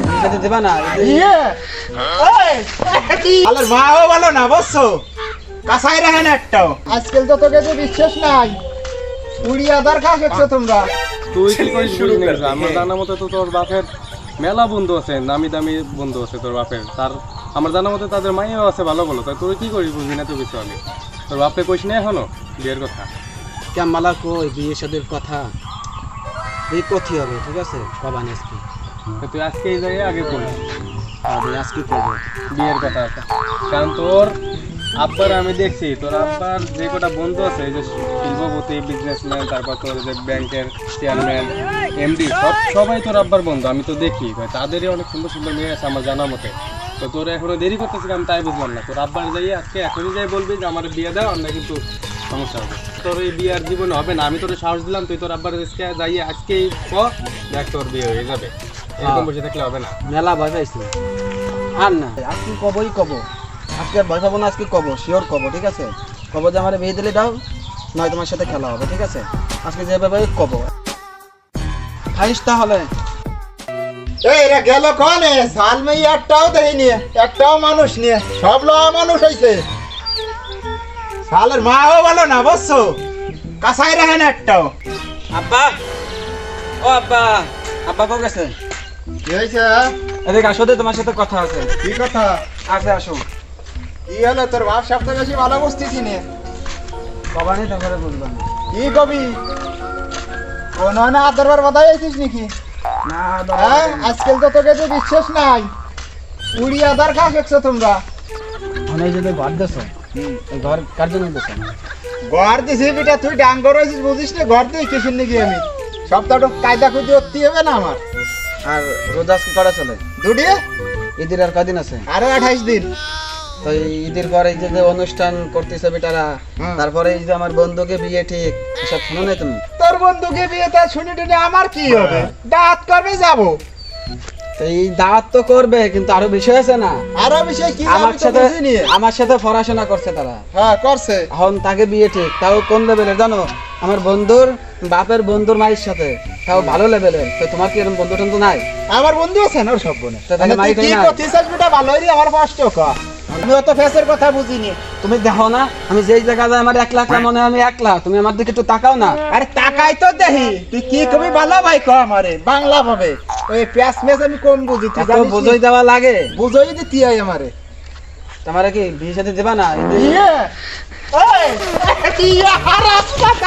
বিয়ে দেবা না? ইয়ে! মাও বলো না বুঝছ কাছাই রাখেন একটাও আজকাল তো তোকে তো বিশ্বাস নাই। উড়ি আধার খা খেয়েছো তোমরা। তুই কি করিস বুঝি না আমার জানা মতে তো তোর বাপের মেলা বন্ধু আছে নামি দামি বন্ধু আছে তোর বাপের। তার আমার জানা মতে তাদের মাইয়াও আছে ভালো ভালো তাই তুই কি করিস বুঝবি না তো কিছু আমি তোর বাপে কইস না এখনও বিয়ের কথা। ক্যামালা কই বিয়ে সাদের কথা? এই কথি হবে ঠিক আছে? কবান আজকে। তুই আজকে এই জায়গায় আগে বল আজকে করব বিয়ের কথা কারণ তোর আব্বার, আমি দেখছি, তোর আব্বার যে কটা বন্ধু আছে যে শিল্পপতি বিজনেসম্যান তারপর তোর যে ব্যাংকের চেয়ারম্যান এমডি সব সবাই তোর আব্বার বন্ধু, আমি তো দেখি। তাদেরই অনেক সুন্দর সুন্দর মেয়ে আছে আমার জানা মতে। তো তোর এখনও দেরি করতেছিস আমি তাই বুঝলাম না। তোর আব্বার যাই, আজকে এখনই যাই বলবি যে আমার বিয়ে দাও আমরা কিন্তু সমস্যা হবে। তোর এই বিয়ে আর জীবনে হবে না, আমি তোর সাহস দিলাম, তুই তোর আব্বার আজকে যাই, আজকেই ক, দেখ তোর বিয়ে হয়ে যাবে। এরকম বসে থাকলে হবে না। মেলা ভয় পাইছি। আর না। আজকে কবই কব। আজকে আর ভয় পাবো না আজকে কব শিওর কব ঠিক আছে? কব যে আমার বিয়ে দিলে দাও নয় তোমার সাথে খেলা হবে ঠিক আছে? আজকে যেভাবে কব। খাইস তাহলে। এরা গেল কনে? একটাও দেখিনি একটাও মানুষ নিয়ে। সব লওয়া মানুষ হইছে। সালের মাও বলো না বুঝছ? কাছাই রাখেন একটাও। আব্বা ও আব্বা আব্বা কবে গেছে? কি হয়েছে এদিকে আসো তোমার সাথে কথা আছে। কি কথা? আসে আসো। কি হলো তোর বাপ সবচেয়ে বেশি ভালো বুঝতেছি নে কবানি তারপরে বুঝলাম কি কবি? কোন না আদরবার বাধাই আইছিস নাকি? না হ্যাঁ আজকাল তো তোকে তো বিশ্বাস নাই। উড়ি আধার খা খেয়েছো তোমরা। যদি ঘর দেছো ঘর কার জন্য দেছো? ঘর দিছি বেটা তুই ডাঙ্গর হয়েছিস বুঝিস না ঘর দিয়ে কিসের নাকি আমি? সপ্তাহটা কায়দা খুঁজে উঠতে হবে না আমার। আর রোজা আজকে কটা চলে? দুটি? ঈদের আর কদিন আছে? আরও আঠাইশ দিন। তো ঈদের পরে এই যে অনুষ্ঠান করতেছে বেটারা তারপরে এই যে আমার বন্ধুকে বিয়ে ঠিক সব শুনো না তুমি? তোর বন্ধুকে বিয়েতে শুনে টুনে আমার কি হবে? দাঁত করবে যাব? তো এই দাওয়াত তো করবে কিন্তু আরও বিষয় আছে না। আরও বিষয় কি আমার সাথে আমার সাথে পড়াশোনা করছে তারা। হ্যাঁ করছে। এখন তাকে বিয়ে ঠিক তাও কোন লেভেলের জানো আমার বন্ধুর বাপের বন্ধুর মায়ের সাথে তাও ভালো লেভেলের তো তোমার কি এরকম বন্ধু টন্ধু নাই? আমার বন্ধু আছে না ওর সব বোনে কি করছিস? বেটা ভালোই রে আমার কষ্ট কর আমি অত ফেসের কথা বুঝিনি। তুমি দেখো না আমি যেই জায়গা যাই আমার এক লাখ মনে হয় আমি এক লাখ। তুমি আমার দিকে একটু তাকাও না। আরে তাকাই তো দেখি। তুই কি কবি ভালো ভাই ক আমারে বাংলা ভাবে। ওই প্যাস মেজ আমি কম বুঝি তুই জানিস বুঝই দেওয়া লাগে? বুঝই দিতি আই আমারে। তোমারে কি বিয়ে সাথে দেবা না? বিয়ে ওই কি হারাস কথা।